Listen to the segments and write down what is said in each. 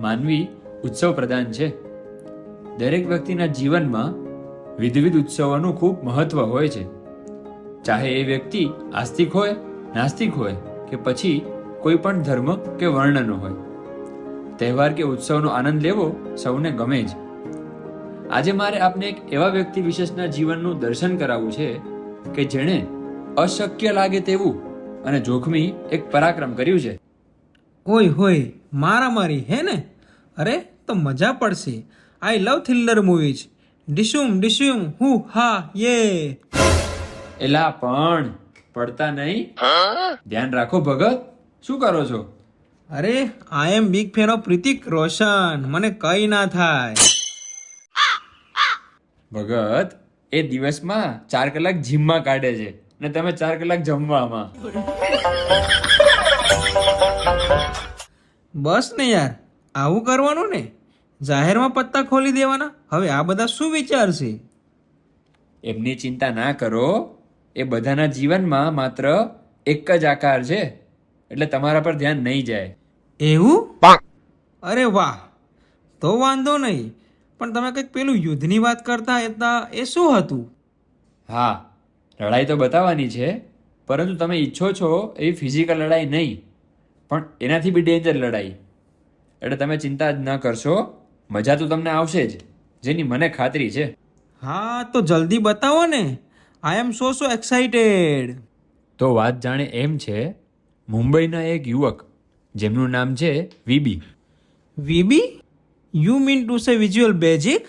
માનવી ઉત્સવ પ્રદાન છે. દરેક વ્યક્તિના જીવનમાં વિધવિધ ઉત્સવોનું ખૂબ મહત્વ હોય છે. ચાહે એ વ્યક્તિ આસ્તિક હોય, નાસ્તિક હોય કે પછી કોઈ પણ ધર્મ કે વર્ણનો હોય. તહેવાર કે ઉત્સવનો આનંદ લેવો સૌને ગમે જ. આજે મારે આપને એક એવા વ્યક્તિ વિશેષના જીવનનું દર્શન કરાવવું છે કે જેણે અશક્ય લાગે તેવું અને જોખમી એક પરાક્રમ કર્યું છે. ઓય હોય મારામારી હે ને? અરે તો મજા પડશે. આઈ લવ થ્રિલર મૂવીઝ ડિશુમ ડિશુમ હું હા યે. એલા પણ પડતા નહીં. ધ્યાન રાખો ભગત શું કરો છો? અરે I am big fan of Hrithik Roshan મને કઈ ના થાય. ભગત એ દિવસમાં ચાર કલાક જીમમાં કાઢે છે. ને તમે ચાર કલાક જમવામાં. બસ. ને યાર આવું કરવાનું ને? જાહેરમાં પત્તા ખોલી દેવાના? હવે આ બધા શું વિચાર છે? એમની ચિંતા ના કરો. એ બધાના જીવનમાં માત્ર એક જ આકાર છે. એટલે તમારા પર ધ્યાન નહીં જાય. એવું? અરે વાહ. તો વાંધો નહીં. પણ તમે કંઈક પેલું યુદ્ધની વાત કરતા હતા એ શું હતું? હા લડાઈ તો બતાવવાની છે. પરંતુ તમે ઈચ્છો છો એવી ફિઝિકલ લડાઈ નહીં. પણ એનાથી બી ડેન્જર લડાઈ. એટલે તમે ચિંતા જ ન કરશો. મજા તો તમને આવશે જ. જેની મને ખાતરી છે. હા તો જલ્દી બતાવો ને. આઈ એમ સો સો એક્સાઇટેડ તો વાત જાણે એમ છે મુંબઈના એક યુવક જેમનું નામ છે VB VB you mean to say visual basic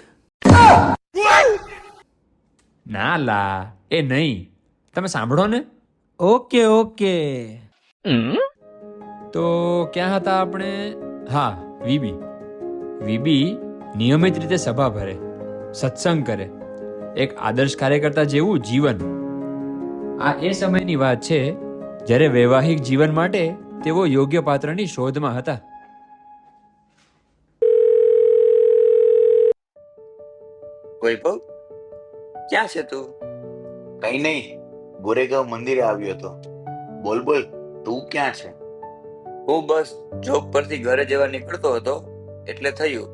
ના લા એ નહીં. તમે સાંભળો ને. ઓકે ઓકે તો ક્યાં હતા આપણે? હા વીબી. વીબી નિયમિત રીતે સભા ભરે સત્સંગ કરે એક આદર્શ કાર્યકર્તા જેવું જીવન. આ એ સમયની વાત છે જ્યારે વૈવાહિક જીવન માટે તેઓ યોગ્ય પાત્રની શોધમાં હતા. વૈભવ ક્યાં છે તું? કઈ નહીં ગોરેગાંવ મંદિરે આવ્યો હતો. બોલ બોલ તું ક્યાં છે? હું બસ જોબ પરથી ઘરે જવા નીકળતો હતો એટલે થયું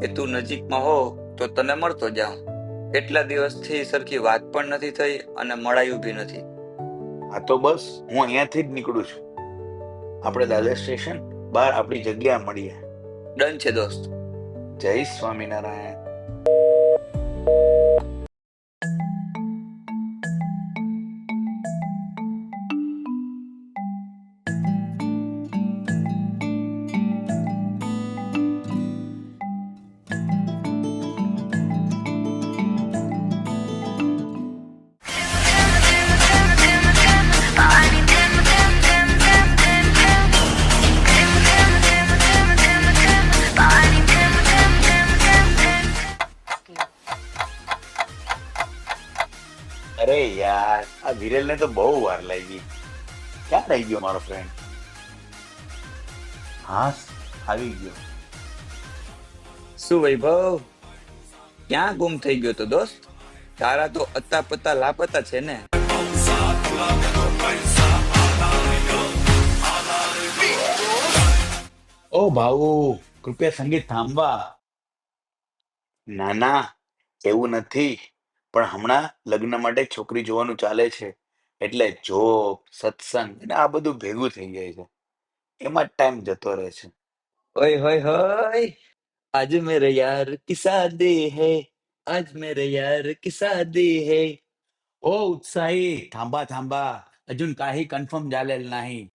કે તું નજીકમાં હો તો તને મળતો જાઉં. કેટલા દિવસથી સરખી વાત પણ નથી થઈ અને મળાયું બી નથી. આ તો બસ હું અહીંયાથી જ નીકળું છું. આપણે દાદર સ્ટેશન બહાર આપણી જગ્યા મળીએ. ડન છે દોસ્ત. જય સ્વામિનારાયણ. યાર ને તો બહુ વાર લાગી ક્યાં રહી ગયો મારો ફ્રેન્ડ હા આવી ગયો. શું વૈભવ? ક્યાં ગુમ થઈ ગયો તો દોસ્ત? તારા તો અત્તા પત્તા લાપતા છે ને. ઓ ભાઉ કૃપયા સંગીત થાંભવા. ના ના એવું નથી. પણ હમણાં લગ્ન માટે છોકરી જોવાનું ચાલે છે. એટલે જોબ સત્સંગ અને આ બધું ભેગું થઈ જાય છે. એમાં જ ટાઈમ જતો રહે છે. ઓય હોય હોય. આજ મેરે યાર કી દે હૈ. આજ મેરે યાર કી શાદી હૈ. ઓ ઉત્સાહી. થાંભા થાંભા. અજુન કાંઈ કન્ફર્મ ચાલેલ નહીં.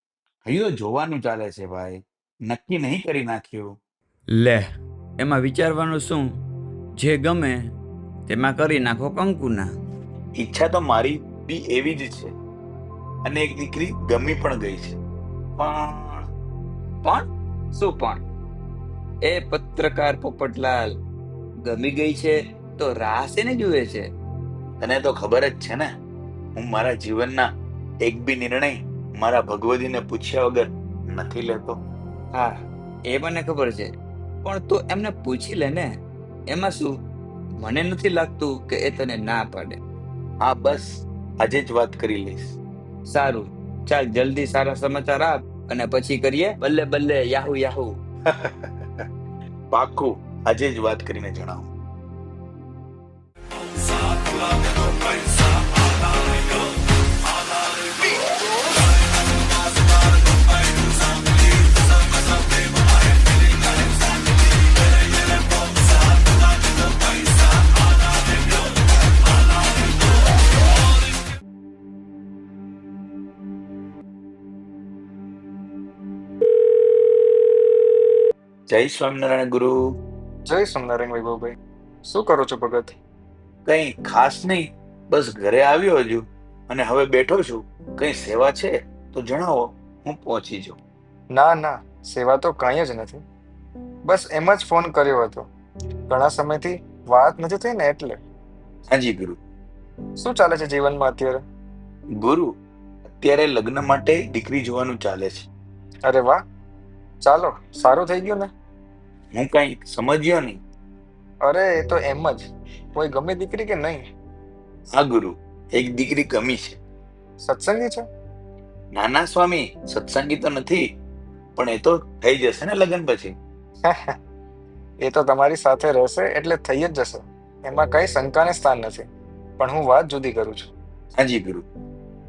હૈયો જોવાનું ચાલે છે ભાઈ. નક્કી નહીં કરી નાખ્યું. લે એમાં વિચારવાનું શું? જે ગમે તેમાં કરી નાખો કંકુના. ઈચ્છા તો મારી બી એવી જ છે. અને એક દીકરી ગમી પણ ગઈ છે. પણ પણ શું પણ? એ પત્રકાર પોપટલાલ ગમી ગઈ છે તો રાસ એને જુએ છે. તને તો ખબર જ છે ને હું મારા જીવનના એક બી નિર્ણય મારા ભગવતીને પૂછ્યા વગર નથી લેતો. હા એ મને ખબર છે. પણ તું એમને પૂછી લે ને એમાં શું? મને નથી લાગતું કે એ તને ના પાડે. હા બસ. આજે જ વાત કરી લઈશ. સારું. ચાલ જલ્દી સારા સમાચાર આપ અને પછી કરીએ બલ્લે બલ્લે યાહુ યાહુ. પાકું આજે જ વાત કરીને જણાવો. જય સ્વામિનારાયણ ગુરુ. જય સ્વામિનારાયણ વૈભવભાઈ. શું કરો છો ભગત? કઈ ખાસ નહીં બસ ઘરે આવ્યો હજુ અને હવે બેઠો છું. કઈ સેવા છે તો જણાવો હું પહોંચી જાઉં. ના ના સેવા તો કાંઈ જ નથી. બસ એમ જ ફોન કર્યો હતો. ઘણા સમયથી વાત નથી થઈ ને એટલે. હાજી ગુરુ. શું ચાલે છે જીવનમાં અત્યારે? ગુરુ અત્યારે લગ્ન માટે દીકરી જોવાનું ચાલે છે. અરે વાહ. ચાલો સારું થઈ ગયું ને? હું કઈ સમજ્યો નહીં. અરે એ તો એમ જ. કોઈ ગમે દીકરી કે નહીં? હા ગુરુ એક દીકરી ગમી છે. સત્સંગી છે? નાના સ્વામી સત્સંગી તો નથી પણ એ તો થઈ જશે ને લગ્ન પછી. એ તો તમારી સાથે રહેશે એટલે થઈ જ જશે. એમાં કઈ શંકાને સ્થાન નથી. પણ હું વાત જુદી કરું છું. હાજી ગુરુ.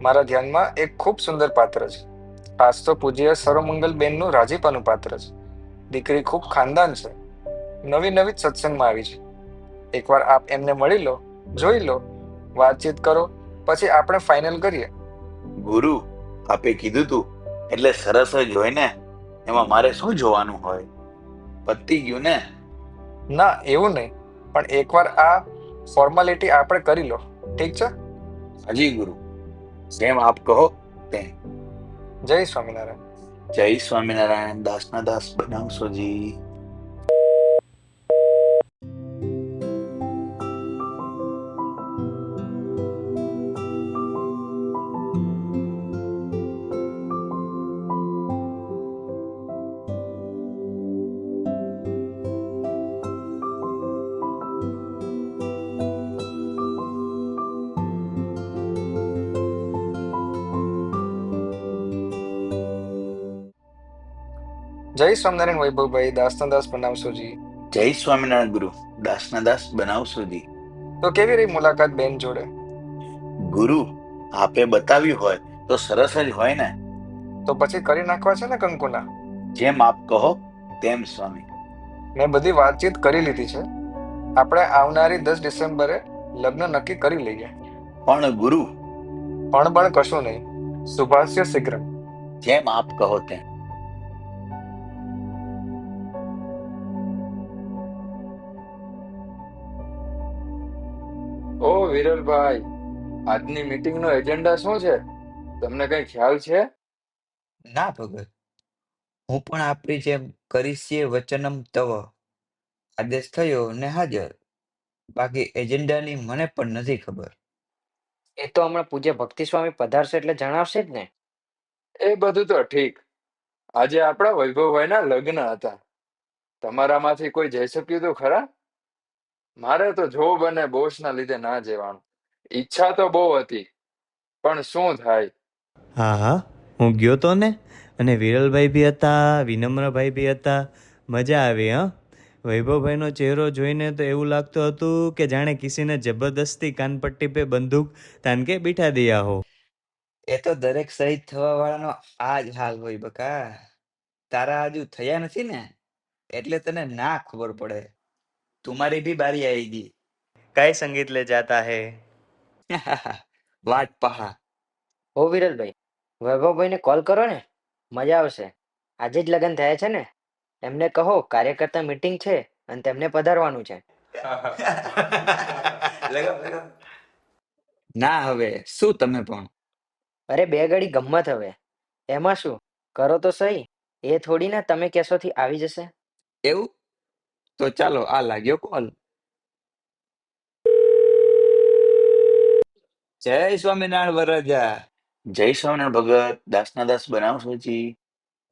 મારા ધ્યાનમાં એક ખૂબ સુંદર પાત્ર છે. ખાસ તો પૂજ્ય સર્વમંગલ બેનનું રાજીપાનું પાત્ર છે. દીકરી ખૂબ ખાનદાન છે. નવી નવી જ સત્સંગમાં આવી છે. એકવાર આપ એમને મળી લો જોઈ લો વાતચીત કરો પછી આપણે ફાઇનલ કરીએ. ગુરુ આપે કીધું તું એટલે સરસ જ હોય ને? એમાં મારે શું જોવાનું હોય? પતી ગયું ને? ના એવું નહીં પણ એકવાર આ ફોર્માલિટી આપણે કરી લો. ઠીક છે? હાજી ગુરુ જેમ આપ કહો તેમ. જય સ્વામિનારાયણ. જય સ્વામિનારાયણ દાસના દાસ બનાવશો જય સ્વામિનારાયણ વૈભવભાઈ દાસના દાસ બનાવશોજી જય સ્વામિનારાયણ ગુરુ દાસના દાસ બનાવશો જી. તો કેવી રહી મુલાકાત બેન જોડે? ગુરુ આપે બતાવ્યું હોય તો સરસ જ હોય ને. તો પછી કરી નાખવા છે ને કંકુના? જેમ આપ કહો તેમ સ્વામી. મેં બધી વાતચીત કરી લીધી છે. આપણે આવનારી દસ ડિસેમ્બરે લગ્ન નક્કી કરી લઈએ. પણ ગુરુ પણ પણ કશું નહીં. સુભાષ્ય શીઘ્ર. જેમ આપ કહો તેમ. વિરલભાઈ આજની મીટિંગ નો એજન્ડા શું છે? તમને કઈ ખ્યાલ છે? ના ભગત. હું પણ આપણી જેમ કરીશીએ વચનમ તવ. આદેશ થયો ને હાજર. બાકી એજન્ડાની મને પણ નથી ખબર. એ તો હમણાં પૂજ્ય ભક્તિ સ્વામી પધારશે એટલે જણાવશે જ ને. એ બધું તો ઠીક. આજે આપણા વૈભવભાઈના લગ્ન હતા. તમારામાંથી કોઈ જઈ શક્યું તો ખરા? મારે તો જોબ અને બોસના લીધે ના જવાનું. ઈચ્છા તો બહુ હતી પણ શું થાય? હા હા હું ગયો તો ને? અને વિરલભાઈ બી હતા વિનમ્રભાઈ બી હતા. મજા આવી હા? વૈભવભાઈનો ચહેરો જોઈને તો એવું લાગતું હતું કે જાણે કિસીને જબરદસ્તી કાનપટ્ટી પે બંદૂક તાન કે બીઠા દિયા હો. એ તો દરેક શહીદ થવા વાળાનો આ જ હાલ હોય બકા. તારા હજુ થયા નથી ને? એટલે તને ના ખબર પડે. તુમારી ભી બારી આવી ગઈ કાય સંગીત લે જાતા હે વાટ પહા ઓ વિરલભાઈ વૈભવભાઈને કોલ કરો ને મજા આવશે આજે જ લગ્ન થયા છે ને? એમને કહો કાર્યકર્તા મીટિંગ છે અને તેમને પધારવાનું છે. ના હવે શું તમે પણ? અરે બે ઘડી ગમત હવે. એમાં શું? કરો તો સહી. એ થોડી ના તમે કેશોથી આવી જશે. એવું? તો ચાલો આ લાગ્યો કોલ. જય સ્વામિનારાયણ વરરાજા. જય સ્વામિનારાયણ ભગત. દાસના દાસ બનાવશો જી.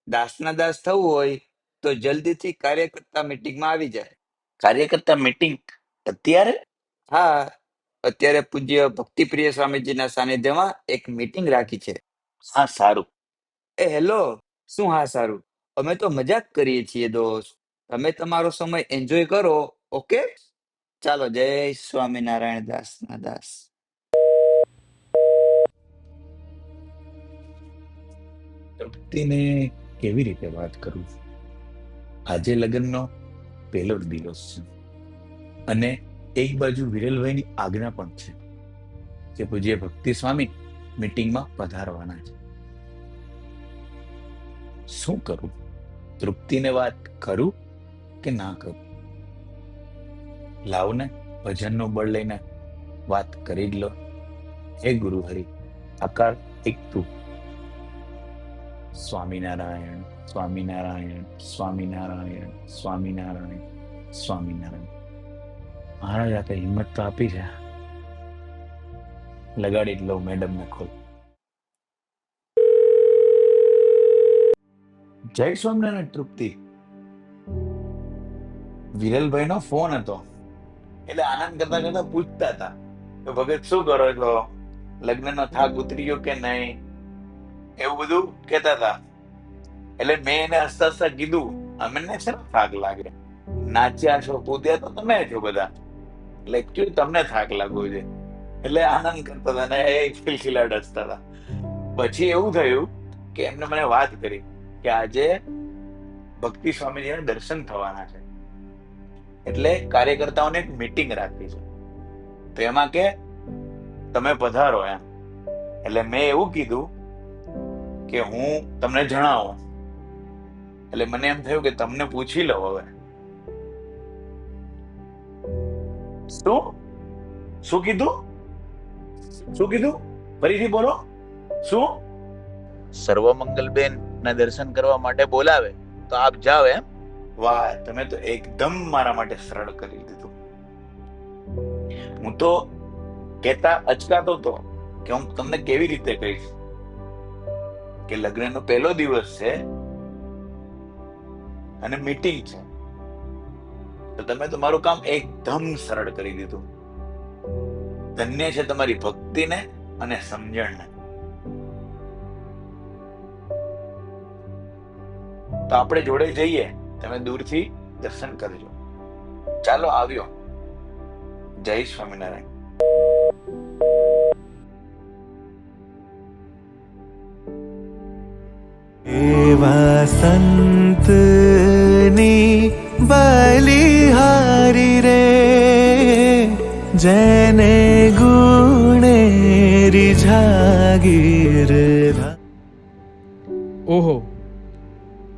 દાસના દાસ થવું હોય તો જલ્દીથી કાર્યકર્તા મીટિંગમાં આવી જાય. કાર્યકર્તા મીટિંગ અત્યારે? હા અત્યારે પૂજ્ય ભક્તિપ્રિય સ્વામીજીના સાનિધ્યમાં એક મીટિંગ રાખી છે. હા સારું. એ હેલો શું હા સારું? અમે તો મજાક કરીએ છીએ દોસ્ત. તમે તમારો સમય એન્જોય કરો ઓકે ચાલો, જય સ્વામિનારાયણ દાસ ના દાસ. તૃપ્તિને કેવી રીતે વાત કરું? આજે લગ્નનો પહેલો દિવસ છે. અને એક બાજુ વિરલભાઈની આજ્ઞા પણ છે કે પૂજ્ય ભક્તિ સ્વામી મીટિંગમાં પધારવાના છે. શું કરું? તૃપ્તિને વાત કરું? કે ના કરું લાવ ને, ભજનનું બળ લઈને વાત કરી જ લો. હે ગુરુ હરિ, આકાર એક તું. સ્વામિનારાયણ સ્વામિનારાયણ સ્વામિનારાયણ સ્વામિનારાયણ સ્વામિનારાયણ. મહારાજ આપે હિંમત તો આપી છે. લગાડી લઉં મેડમ ને ખોલ. જય સ્વામિનારાયણ, તૃપ્તિ. વિરલભાઈ નો ફોન હતો. એટલે આનંદ કરતા કરતા પૂછતા હતા કે, ભગત, શું કરો છો? લગ્નનો થાક ઉતરી ગયો કે નહીં? એવું બધું કહેતા હતા. એટલે મેં એને હસતા હસતા કીધું, અમને છે ને થાક લાગે. નાચ્યા છો, કૂદ્યા તો તમે છો બધા. એટલે એકચ્યુઅલી તમને થાક લાગવો છે. એટલે આનંદ કરતા હતા ને એ ખિલખિલાટ હસતા હતા. પછી એવું થયું કે એમને મને વાત કરી કે, આજે ભક્તિ સ્વામીજીના દર્શન થવાના છે. એટલે કાર્યકર્તાઓને એક મીટિંગ રાખી છે. તો એમાં કે, તમે પધારો એમ. એટલે મેં એવું કીધું કે હું તમને જણાવું. એટલે મને એમ થયું કે તમને પૂછી લઉં હવે. શું? શું કીધું? શું કીધું? ફરીથી બોલો. શું? સર્વમંગલબેન ના દર્શન કરવા માટે બોલાવે, તો આપ જાઓ એમ. વાહ, તમે તો એકદમ મારા માટે સરળ કરી દીધું. હું તો કહેતા અચકાતો તો કે હું તમને કેવી રીતે કહીશ? કે લગ્નનો પહેલો દિવસ છે અને મીટિંગ છે. તો તમે તો મારું કામ એકદમ સરળ કરી દીધું. ધન્ય છે તમારી ભક્તિને અને સમજણને. તો આપણે જોડે જઈએ. તમે દૂરથી દર્શન કરજો. ચાલો આવ્યો. જય સ્વામિનારાયણ. એવા સંતની બલિહારી રે જેને ગુણે રિઝાગીર ઓહો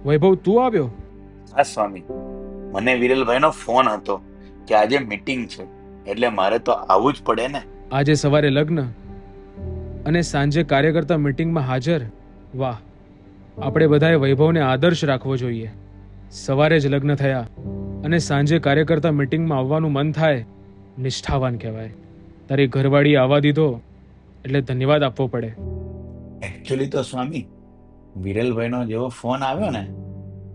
વૈભવ તું આવ્યો? હા સ્વામી. મને વિરલભાઈનો ફોન હતો કે આજે મીટિંગ છે એટલે મારે તો આવવું જ પડે ને. આજે સવારે લગ્ન અને સાંજે કાર્યકર્તા મીટિંગમાં હાજર. વાહ આપણે બધાએ વૈભવને આદર્શ રાખવો જોઈએ. સવારે જ લગ્ન થયા અને સાંજે કાર્યકર્તા મીટિંગમાં આવવાનું મન થાય નિષ્ઠાવાન કહેવાય. તારી ઘરવાળી આવવા દીધો એટલે ધન્યવાદ આપવો પડે. એકચ્યુઅલી તો સ્વામી વિરલભાઈનો જેવો ફોન આવ્યો ને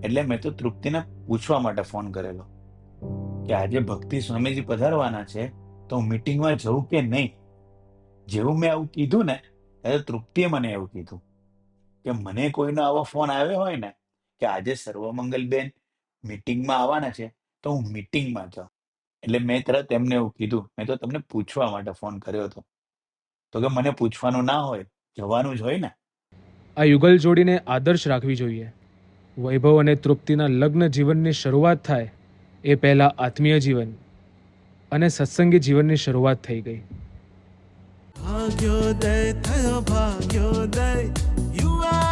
એટલે મેં તો તૃપ્તિને પૂછવા માટે ફોન કરેલો કે આજે ભક્તિ સ્વામીજી પધારવાના છે, તો હું મિટિંગમાં જઉં કે નહીં? જેવું મેં આવું કીધું ને, ત્યારે તૃપ્તિએ મને એવું કીધું કે મને કોઈનો આવો ફોન આવ્યો હોય ને, કે આજે સર્વમંગલબેન મિટિંગમાં આવવાના છે, તો હું મિટિંગમાં જાઉં. એટલે મેં તરત એમને એવું કીધું, મેં તો તમને પૂછવા માટે ફોન કર્યો હતો. તો કે મને પૂછવાનું ના હોય, જવાનું જ હોય ને. આ યુગલ જોડીને આદર્શ રાખવી જોઈએ. વૈભવ અને તૃપ્તિના લગ્ન જીવનની શરૂઆત થાય એ પહેલાં આત્મીય જીવન અને સત્સંગી જીવનની શરૂઆત થઈ ગઈ. ભાગ્યોદય થયો, ભાગ્યોદય યુવા